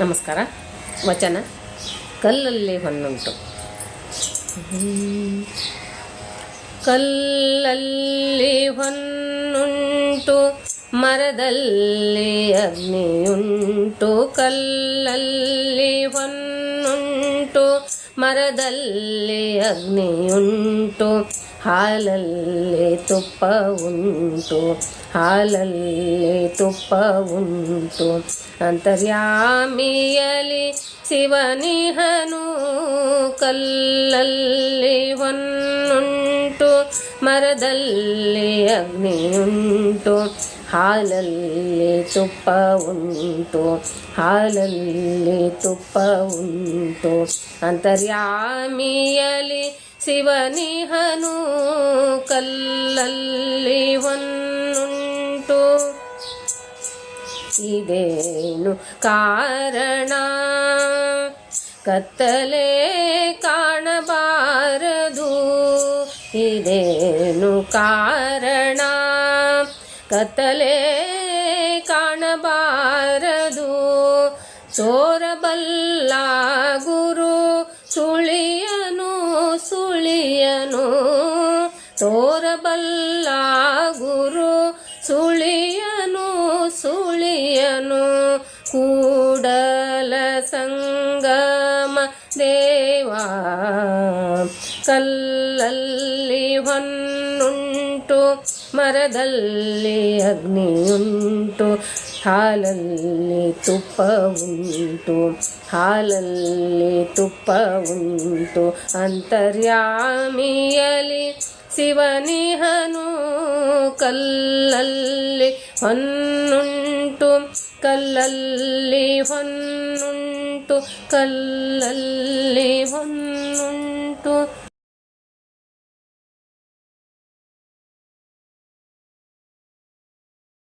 ನಮಸ್ಕಾರ. ವಚನ. ಕಲ್ಲಲ್ಲಿ ಹೊನ್ನುಂಟು. ಕಲ್ಲಲ್ಲಿ ಹೊನ್ನುಂಟು ಮರದಲ್ಲಿ ಅಗ್ನಿಯುಂಟು. ಕಲ್ಲಲ್ಲಿ ಹೊನ್ನುಂಟು ಮರದಲ್ಲಿ ಅಗ್ನಿಯುಂಟು. ಹಾಲಲ್ಲಿ ತುಪ್ಪ ಉಂಟು ಹಾಲಲ್ಲಿ ತುಪ್ಪ ಉಂಟು. ಅಂತರ್ಯಾಮಿಯಲಿ ಶಿವನಿಹನು ಕಲ್ಲಲ್ಲಿ ಹೊನ್ನುಂಟು ಮರದಲ್ಲಿ ಅಗ್ನಿಯುಂಟು ಹಾಲಲ್ಲಿ ತುಪ್ಪ ಉಂಟು, ಹಾಲಲ್ಲಿ ತುಪ್ಪ ಉಂಟು. ಅಂತರ್ಯಾಮಿಯಲಿ ಶಿವನಿಹನು ಕಲ್ಲಲ್ಲಿ ಒಂದುಂಟು. ಇದೇನು ಕಾರಣ? ಕತ್ತಲೆ ಕಾಣಬಾರದು. ಇದೇನು ಕಾರಣ? ಕತ್ತಲೆ ಕಾಣಬಾರದು. ತೋರಬಲ್ಲ ಗುರು ಸುಳಿಯನು ಸುಳಿಯನು. ತೋರಬಲ್ಲ ಗುರು ಸುಳಿಯನು ಸುಳಿಯನು. ಕೂಡಲ ಸಂಗಮ ದೇವಾ, ಕಲ್ಲಲ್ಲಿ ಹೊನ್ನುಂಟು ಮರದಲ್ಲಿ ಅಗ್ನಿಯುಂಟು, ಹಾಲಲ್ಲಿ ತುಪ್ಪ ಉಂಟು ಹಾಲಲ್ಲಿ ತುಪ್ಪ ಉಂಟು ಅಂತರ್ಯಾಮಿಯಲಿ ಶಿವನಿಹನು ಕಲ್ಲಲ್ಲಿ ಹೊನ್ನುಂಟು ಕಲ್ಲಲ್ಲಿ ಹೊನ್ನುಂಟು ಕಲ್ಲಲ್ಲಿ ಹೊನ್ನುಂಟು.